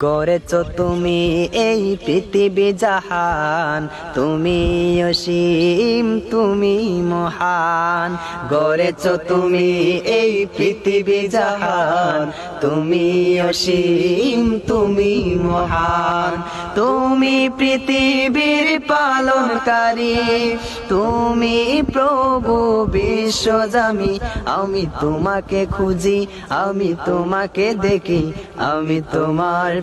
করেছ তুমি এই পৃথিবী জাহান। তুমি অসীম, তুমি মহান। গড়েছ তুমি এই পৃথিবী জাহান। তুমি অসীম, তুমি মহান। তুমি পৃথিবীর পালনকারী। তুমি প্রভু বিশ্বজামি আমি তোমাকে খুঁজি, আমি তোমাকে দেখি, আমি তোমার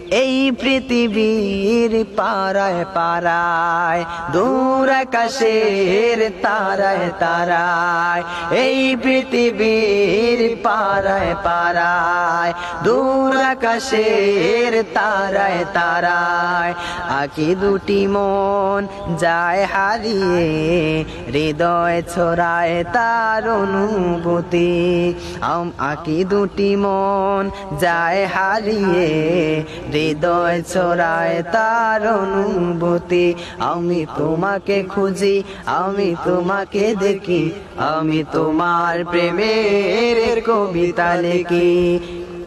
এই পৃথিবীর পাড়ায় পাড়ায়, দূর আকাশের তারায় তারায়, এই পৃথিবীর পাড়ায় পাড়ায়, দূর আকাশের তারায় তারায়, আঁকি দুটি মন যায় হারিয়ে, হৃদয় ছড়ায় তার অনুভূতি, আম আঁকি দুটি মন যায় হারিয়ে হৃদয় চোরায় তার অনুভূতি। আমি তোমাকে খুঁজি, আমি তোমাকে দেখি। আমি তোমার প্রেমের কবিতা লিখি।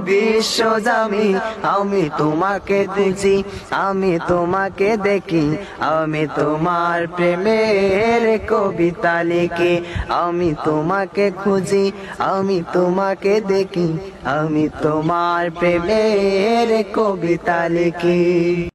বিশ্বজামি আমি তোমাকে দেখি আমি তোমাকে দেখি, আমি তোমার প্রেমের কবিতা লিখি, আমি তোমাকে খুঁজি, আমি তোমাকে দেখি, আমি তোমার প্রেমের কবিতা লিখি।